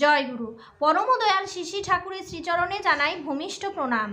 জয় গুরু। পরম দয়াল শিশি ঠাকুরের শ্রীচরণে জানাই ভূমিষ্ঠ প্রণাম।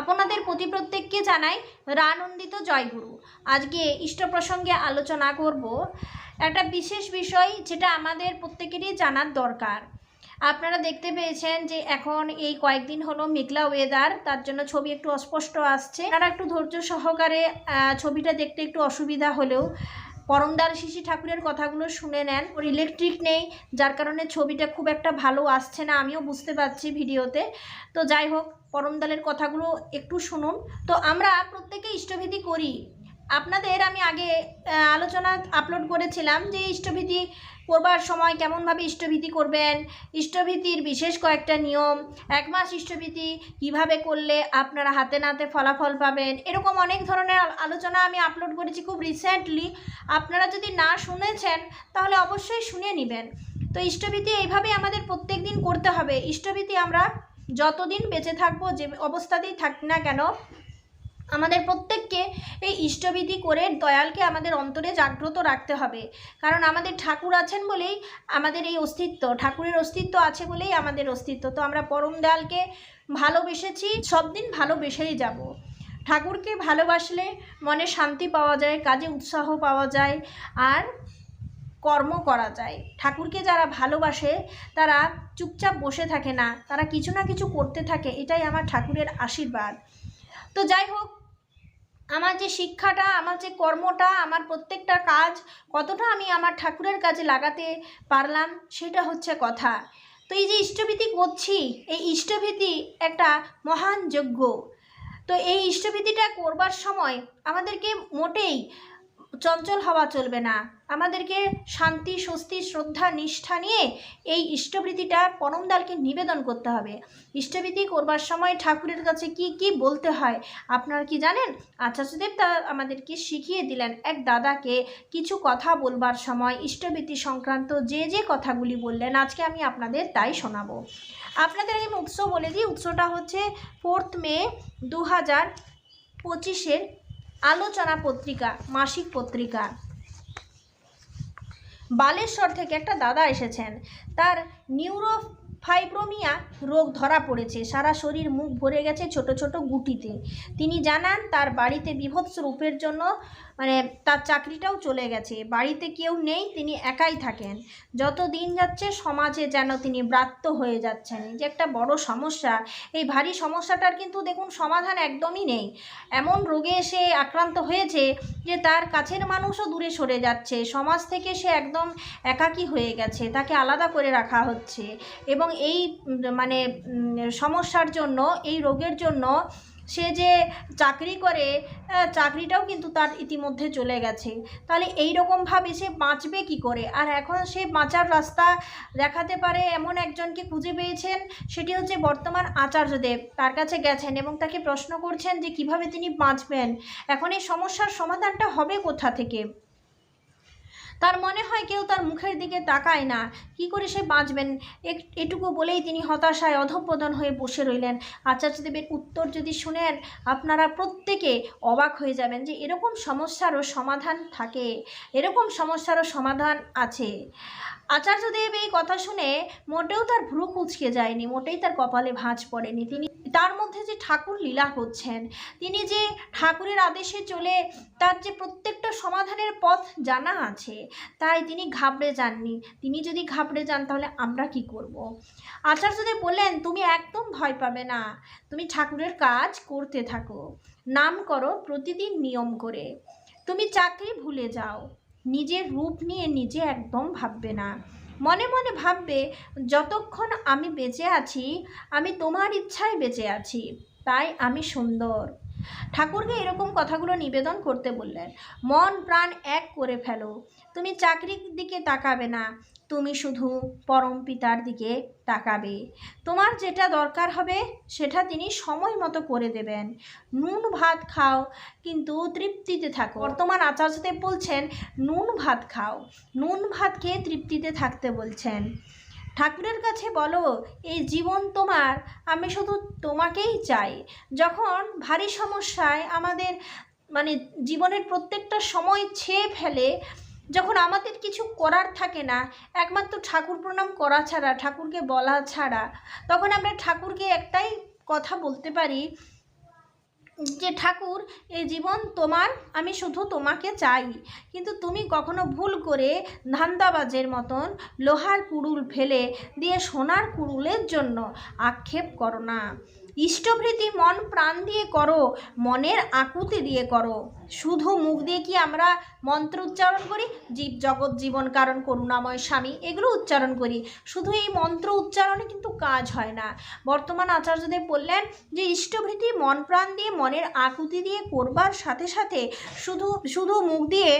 আপনাদের প্রতি প্রত্যেককে জানাই রানন্দিত জয় গুরু। আজকে ইষ্ট প্রসঙ্গে আলোচনা করব। একটা বিশেষ বিষয় যেটা আমাদের প্রত্যেকেরই জানার দরকার। আপনারা দেখতে পেয়েছেন যে এখন এই কয়েকদিন হলো মেঘলা ওয়েদার তার জন্য ছবি একটু অস্পষ্ট আসছে। তারা একটু ধৈর্য সহকারে ছবিটা দেখতে একটু অসুবিধা হলেও পরমদাল শিশি ঠাকুরের কথাগুলো শুনে নেন। ওর ইলেকট্রিক নেই, যার কারণে ছবিটা খুব একটা ভালো আসছে না, আমিও বুঝতে পারছি ভিডিওতে। তো যাই হোক, পরমদালের কথাগুলো একটু শুনুন। তো আমরা প্রত্যেকে ইষ্টভীতি করি। আপনাদের আমি আগে আলোচনা আপলোড করেছিলাম যে ইষ্টভীতি করবার সময় কেমনভাবে ইষ্টভীতি করবেন, ইষ্টভীতির বিশেষ কয়েকটা নিয়ম, এক মাস ইষ্টভীতি কীভাবে করলে আপনারা হাতে নাতে ফলাফল পাবেন, এরকম অনেক ধরনের আলোচনা আমি আপলোড করেছি খুব রিসেন্টলি আপনারা যদি না শুনেছেন, তাহলে অবশ্যই শুনে নেবেন। তো ইষ্টভীতি এইভাবে আমাদের প্রত্যেক দিন করতে হবে। ইষ্টভীতি আমরা যতদিন বেঁচে থাকব, যে অবস্থাতেই থাকি না কেন আমাদের প্রত্যেককে এই ইষ্টবিধি করে দয়ালকে আমাদের অন্তরে জাগ্রত রাখতে হবে। কারণ আমাদের ঠাকুর আছেন বলেই আমাদের এই অস্তিত্ব, ঠাকুরের অস্তিত্ব আছে বলেই আমাদের অস্তিত্ব। তো আমরা পরম দয়ালকে ভালোবেসেছি সব দিন ভালোবেসেই যাব। ঠাকুরকে ভালোবাসলে মনে শান্তি পাওয়া যায়, কাজে উৎসাহ পাওয়া যায়, আর কর্ম করা যায়। ঠাকুরকে যারা ভালোবাসে, তারা চুপচাপ বসে থাকে না, তারা কিছু না কিছু করতে থাকে, এটাই আমার ঠাকুরের আশীর্বাদ। তো যাই হোক, আমার যে শিক্ষাটা, আমার যে কর্মটা, আমার প্রত্যেকটা কাজ, কতটা আমি আমার ঠাকুরের কাজে লাগাতে পারলাম, সেটা হচ্ছে কথা। তো এই যে ইষ্টভীতি করছি, এই ইষ্টভীতি একটা মহান যজ্ঞ। তো এই ইষ্টভীতিটা করবার সময় আমাদেরকে মোটেই চঞ্চল হওয়া চলবে না। আমাদেরকে শান্তি, স্বস্তি, শ্রদ্ধা, নিষ্ঠা নিয়ে এই ইষ্টবৃত্তিটা পরমদালকে নিবেদন করতে হবে। ইষ্টবৃত্তি করবার সময় ঠাকুরের কাছে কি কি বলতে হয়? আপনারা কি জানেন? আচার্যদেব তা আমাদেরকে শিখিয়ে দিলেন এক দাদাকে কিছু কথা বলবার সময় ইষ্টবৃত্তি সংক্রান্ত যে যে কথাগুলি বললেন, আজকে আমি আপনাদের তাই শোনাবো। আপনাদের আমি উৎস বলে দিই, উৎসটা হচ্ছে ফোর্থ মে দু হাজার পঁচিশের আলোচনা পত্রিকা, মাসিক পত্রিকা। বালেশ্বর থেকে একটা দাদা এসেছেন। তার নিউরো ফাইব্রোমিয়া রোগ ধরা পড়েছে। সারা শরীর মুখ ভরে গেছে ছোট ছোট গুটিতে। তিনি জানান, তার বাড়িতে বিভৎস রূপের জন্য মানে তার চাকরিটাও চলে গেছে, বাড়িতে কেউ নেই, তিনি একাই থাকেন। যত দিন যাচ্ছে সমাজে যেন তিনি ব্রাত্য হয়ে যাচ্ছেন। যে একটা বড় সমস্যা, এই ভারী সমস্যাটার কিন্তু দেখুন সমাধান একদমই নেই। এমন রোগে সে আক্রান্ত হয়েছে যে তার কাছের মানুষও দূরে সরে যাচ্ছে, সমাজ থেকে সে একদম একাকী হয়ে গেছে, তাকে আলাদা করে রাখা হচ্ছে। এবং এই মানে সমস্যার জন্য, এই রোগের জন্য সে যে চাকরি করে চাকরিটাও কিন্তু তার ইতিমধ্যে চলে গেছে। তাহলে এই রকমভাবে সে বাঁচবে কি করে? আর এখন সে বাঁচার রাস্তা দেখাতে পারে এমন একজনকে খুঁজে পেয়েছেন? সেটি হচ্ছে বর্তমান আচার্যদেব তার কাছে গেছেন এবং তাকে প্রশ্ন করছেন যে কীভাবে তিনি বাঁচবেন? এখন এই সমস্যার সমাধানটা হবে কোথা থেকে? তার মনে হয় কেউ তার মুখের দিকে তাকায় না। কি করে সে বাঁচবেন? এটুকু বলেই তিনি হতাশায় অধঃপতন হয়ে বসে রইলেন। আচার্যদেবের উত্তর যদি শুনেন, আপনারা প্রত্যেকে অবাক হয়ে যাবেন যে এরকম সমস্যারও সমাধান থাকে। এরকম সমস্যারও সমাধান আছে। আচার্যদেব এই কথা শুনে মোটেও তার ভ্রু কুচকে যায়নি, মোটেই তার কপালে ভাঁজ পড়েনি। তিনি তার মধ্যে যে ঠাকুর লীলা করছেন তিনি যে ঠাকুরের আদেশে চলে তার যে প্রত্যেকটা সমাধানের পথ জানা আছে তাই তিনি ঘাবড়ে যাননি। তিনি যদি ঘাবড়ে যান, তাহলে আমরা কি করব। আচার্যদেব বললেন, তুমি একদম ভয় পাবে না। তুমি ঠাকুরের কাজ করতে থাকো। নাম করো প্রতিদিন নিয়ম করে। তুমি চাকরি ভুলে যাও, নিজের রূপ নিয়ে নিজে একদম ভাববে না। মনে মনে ভাববে, যতক্ষণ আমি বেঁচে আছি, আমি তোমার ইচ্ছায় বেঁচে আছি, তাই আমি সুন্দর। ঠাকুরকে এরকম কথাগুলো নিবেদন করতে বললেন। মন প্রাণ এক করে ফেলো। তুমি চাকরির দিকে তাকাবে না। তুমি শুধু পরম পিতার দিকে তাকাবে। তোমার যেটা দরকার হবে, সেটা তিনি সময় মতো করে দেবেন। নুন ভাত খাও, কিন্তু তৃপ্তিতে থাকো। বর্তমান আচার্যদেব বলছেন, নুন ভাত খাও। নুন ভাত খেয়ে তৃপ্তিতে থাকতে বলছেন। ঠাকুরের কাছে বলো, এই জীবন তোমার, আমি শুধু তোমাকেই চাই। যখন ভারী সমস্যায় আমাদের মানে জীবনের প্রত্যেকটা সময় ছেয়ে ফেলে, যখন আমাদের কিছু করার থাকে না, একমাত্র ঠাকুর প্রণাম করা ছাড়া, ঠাকুরকে বলা ছাড়া, তখন আমরা ঠাকুরকে একটাই কথা বলতে পারি যে ঠাকুর এই জীবন তোমার, আমি শুধু তোমাকে চাই। কিন্তু তুমি কখনো ভুল করে ধান্দাবাজের মতন লোহার কুড়ুল ফেলে দিয়ে সোনার কুড়ুলের জন্য আক্ষেপ করো না। ইষ্টভৃতি মন প্রাণ দিয়ে করো, মনের আকুতি দিয়ে করো। শুধু মুখ দিয়ে কি আমরা মন্ত্র উচ্চারণ করি? জীব জগৎ জীবন কারণ, করুণাময় স্বামী, এগুলো উচ্চারণ করি। শুধু এই মন্ত্র উচ্চারণে কিন্তু কাজ হয় না। বর্তমান আচার্যদেব বললেন যে, ইষ্টভৃতি মন প্রাণ দিয়ে মনের আকুতি দিয়ে করবার সাথে সাথে শুধু শুধু মুখ দিয়ে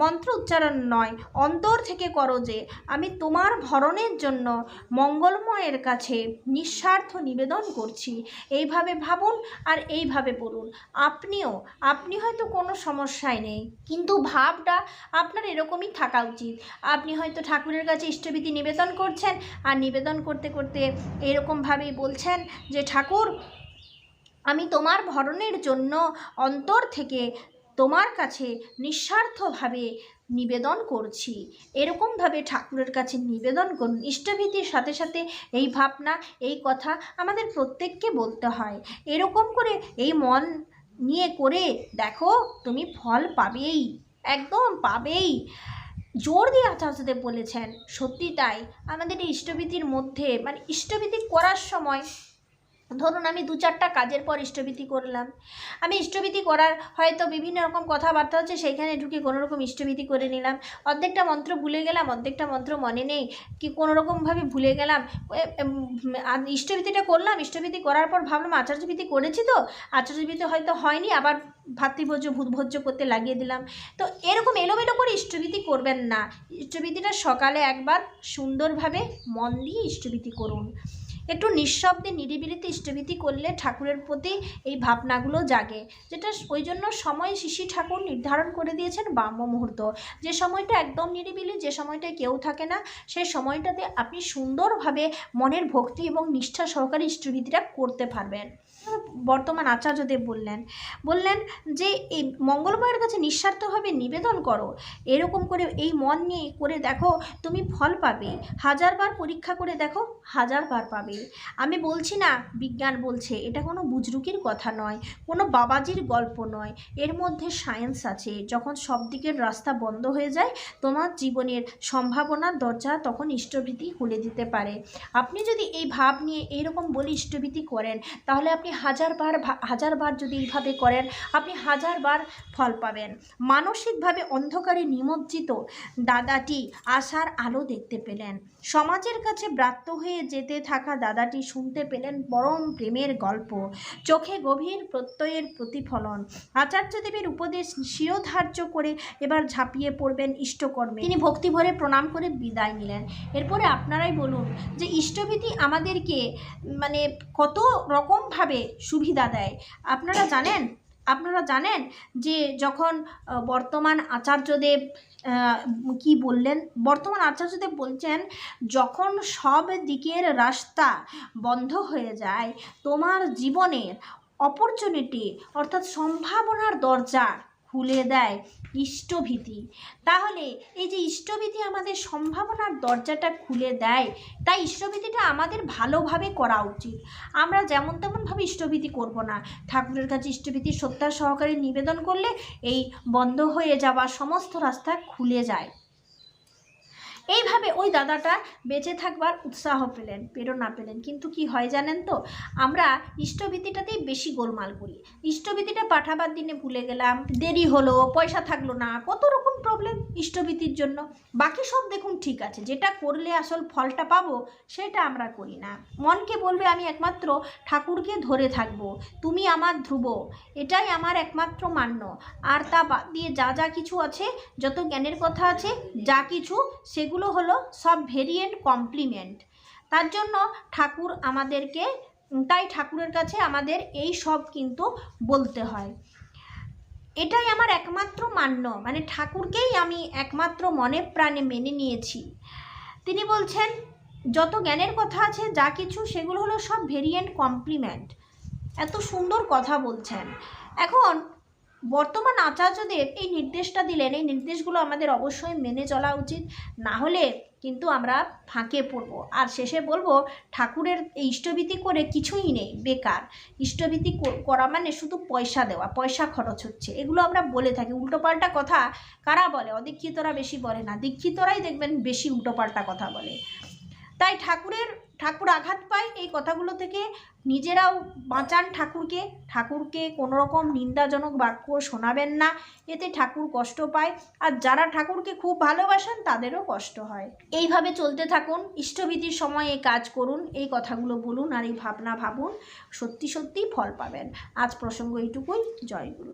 মন্ত্র উচ্চারণ নয়। অন্তর থেকে করো যে, আমি তোমার ভরণের জন্য মঙ্গলময়ের কাছে নিঃস্বার্থ নিবেদন করছি। এইভাবে ভাবুন আর এইভাবে বলুন। আপনিও, আপনি হয়তো কোনো সমস্যায় নেই, কিন্তু ভাবটা আপনার এরকমই থাকা উচিত। আপনি হয়তো ঠাকুরের কাছে ইষ্টবিধি নিবেদন করছেন আর নিবেদন করতে করতে এরকমভাবেই বলছেন যে, ঠাকুর, আমি তোমার ভরণের জন্য অন্তর থেকে তোমার কাছে নিঃস্বার্থভাবে নিবেদন করছি। এরকমভাবে ঠাকুরের কাছে নিবেদন করুন ইষ্টভীতির সাথে সাথে এই ভাবনা, এই কথা আমাদের প্রত্যেককে বলতে হয়। এরকম করে এই মন নিয়ে করে দেখো, তুমি ফল পাবেই, একদম পাবেই। জোর দিয়ে আচার্যদেব বলেছেন, সত্যি তাই। আমাদের এই ইষ্টভীতির মধ্যে মানে ইষ্টভীতি করার সময় ধরুন আমি দু চারটা কাজের পর ইষ্টভীতি করলাম। আমি ইষ্টভীতি করার হয়তো বিভিন্ন রকম কথাবার্তা হচ্ছে, সেইখানে ঢুকে কোনো রকম করে নিলাম। অর্ধেকটা মন্ত্র ভুলে গেলাম, অর্ধেকটা মন্ত্র মনে নেই, কি কোনো রকমভাবে ভুলে গেলাম। ইষ্টভীতিটা করলাম, ইষ্টভীতি করার পর ভাবলাম আচার্যভীতি করেছি তো, আচার্যভীতি হয়তো হয়নি, আবার ভাতৃভোজ্য, ভূতভোজ্য করতে লাগিয়ে দিলাম। তো এরকম এলোমেলো করে ইষ্টভীতি করবেন না। ইষ্টভীতিটা সকালে একবার সুন্দরভাবে মন দিয়ে ইষ্টভীতি করুন। একটু নিঃশব্দে নিরিবিলিতে ইষ্টভীতি করলে ঠাকুরের প্রতি এই ভাবনাগুলো জাগে। যেটা ওই জন্য সময় শিশি ঠাকুর নির্ধারণ করে দিয়েছেন ব্রাহ্ম মুহূর্ত। যে সময়টা একদম নিরিবিলি, যে সময়টায় কেউ থাকে না সেই সময়টাতে আপনি সুন্দরভাবে মনের ভক্তি এবং নিষ্ঠা সহকারে ইষ্টভীতিটা করতে পারবেন। বর্তমান আচার্যদেব বললেন বললেন যে এই মঙ্গলময়ের কাছে নিঃস্বার্থভাবে নিবেদন করো। এরকম করে এই মন নিয়ে করে দেখো, তুমি ফল পাবে। হাজারবার পরীক্ষা করে দেখো, হাজারবার পাবে। আমি বলছি না, বিজ্ঞান বলছে, এটা কোনো বুজরুকির কথা নয়, কোনো বাবাজির গল্প নয়। এর মধ্যে সায়েন্স আছে, যখন সব দিকের রাস্তা বন্ধ হয়ে যায়, তোমার জীবনের সম্ভাবনার দরজা তখন ইষ্টভীতি খুলে দিতে পারে। আপনি যদি এই ভাব নিয়ে এইরকম বলে ইষ্টভীতি করেন, তাহলে আপনি হাজারবার হাজারবার যদি এইভাবে করেন, আপনি হাজারবার ফল পাবেন। মানসিকভাবে অন্ধকারে নিমজ্জিত দাদাটি আশার আলো দেখতে পেলেন। সমাজের কাছে ব্রাত্য হয়ে যেতে থাকা দাদাটি শুনতে পেলেন পরম প্রেমের গল্প। চোখে গভীর প্রত্যয়ের প্রতিফলন। আচার্য আচার্যদেবের উপদেশ শিরোধার্য করে এবার ঝাঁপিয়ে পড়বেন ইষ্টকর্মে। তিনি ভক্তি ভরে প্রণাম করে বিদায় নিলেন। এরপরে আপনারাই বলুন যে ইষ্টবিধি আমাদেরকে মানে কত রকমভাবে সুবিধা দেয়। আপনারা জানেন? আপনারা জানেন যে যখন বর্তমান আচার্যদেব কি বললেন? বর্তমান আচার্যদেব বলছেন, যখন সব দিকের রাস্তা বন্ধ হয়ে যায়, তোমার জীবনের অপরচুনিটি অর্থাৎ সম্ভাবনার দরজা খুলে দেয় ইষ্টভীতি। তাহলে এই যে ইষ্টভীতি আমাদের সম্ভাবনার দরজাটা খুলে দেয়, তাই ইষ্টভীতিটা আমাদের ভালোভাবে করা উচিত। আমরা যেমন তেমনভাবে ইষ্টভীতি করব না। ঠাকুরের কাছে ইষ্টভীতি সত্যার সহকারে নিবেদন করলে এই বন্ধ হয়ে যাওয়া সমস্ত রাস্তা খুলে যায়। এইভাবে ওই দাদাটা বেঁচে থাকবার উৎসাহ পেলেন, প্রেরণা পেলেন। কিন্তু কি হয় জানেন তো? আমরা ইষ্টভীতিটাতেই বেশি গোলমাল করি। ইষ্টভীতিটা পাঠাবার দিনে ভুলে গেলাম, দেরি হলো, পয়সা থাকল না, কত রকম প্রবলেম ইষ্টভীতির জন্য। বাকি সব দেখুন ঠিক আছে, যেটা করলে আসল ফলটা পাবো, সেটা আমরা করি না। মনকে বলবে, আমি একমাত্র ঠাকুরকে ধরে থাকব, তুমি আমার ধ্রুব। এটাই আমার একমাত্র মান্য। আর তা দিয়ে যা যা কিছু আছে, যত জ্ঞানের কথা আছে, যা কিছু সেগুলো হলো সব ভেরিয়েন্ট কমপ্লিমেন্ট তার জন্য ঠাকুর আমাদেরকে, তাই ঠাকুরের কাছে আমাদের এই সব কিন্তু বলতে হয়। এটাই আমার একমাত্র মান্য মানে ঠাকুরকেই আমি একমাত্র মনে প্রাণে মেনে নিয়েছি। তিনি বলছেন, যত জ্ঞানের কথা আছে, যা কিছু, সেগুলো হলো সব ভেরিয়েন্ট কমপ্লিমেন্ট এত সুন্দর কথা বলছেন। এখন বর্তমান আচার্যদেব এই নির্দেশটা দিলেন, এই নির্দেশগুলো আমাদের অবশ্যই মেনে চলা উচিত। না হলে কিন্তু আমরা ফাঁকে পড়ব। আর শেষে বলব, ঠাকুরের ইষ্টভীতি করে কিছুই নেই, বেকার। ইষ্টভীতি করা মানে শুধু পয়সা দেওয়া, পয়সা খরচ হচ্ছে। এগুলো আমরা বলে থাকি। উল্টোপাল্টা কথা কারা বলে? অদীক্ষিতরা বেশি বলে না। দীক্ষিতরাই দেখবেন বেশি উল্টোপাল্টা কথা বলে। তাই ঠাকুরের ঠাকুর আঘাত পায়, এই কথাগুলো থেকে নিজেরাও বাঁচান ঠাকুরকে। ঠাকুরকে কোনো রকম নিন্দাজনক বাক্য শোনাবেন না, এতে ঠাকুর কষ্ট পায়। আর যারা ঠাকুরকে খুব ভালোবাসেন, তাদেরও কষ্ট হয়। এইভাবে চলতে থাকুন, ইষ্টভীতির সময় এই কাজ করুন, এই কথাগুলো বলুন আর এই ভাবনা ভাবুন। সত্যি সত্যিই ফল পাবেন। আজ প্রসঙ্গ এইটুকুই। জয় গুরু।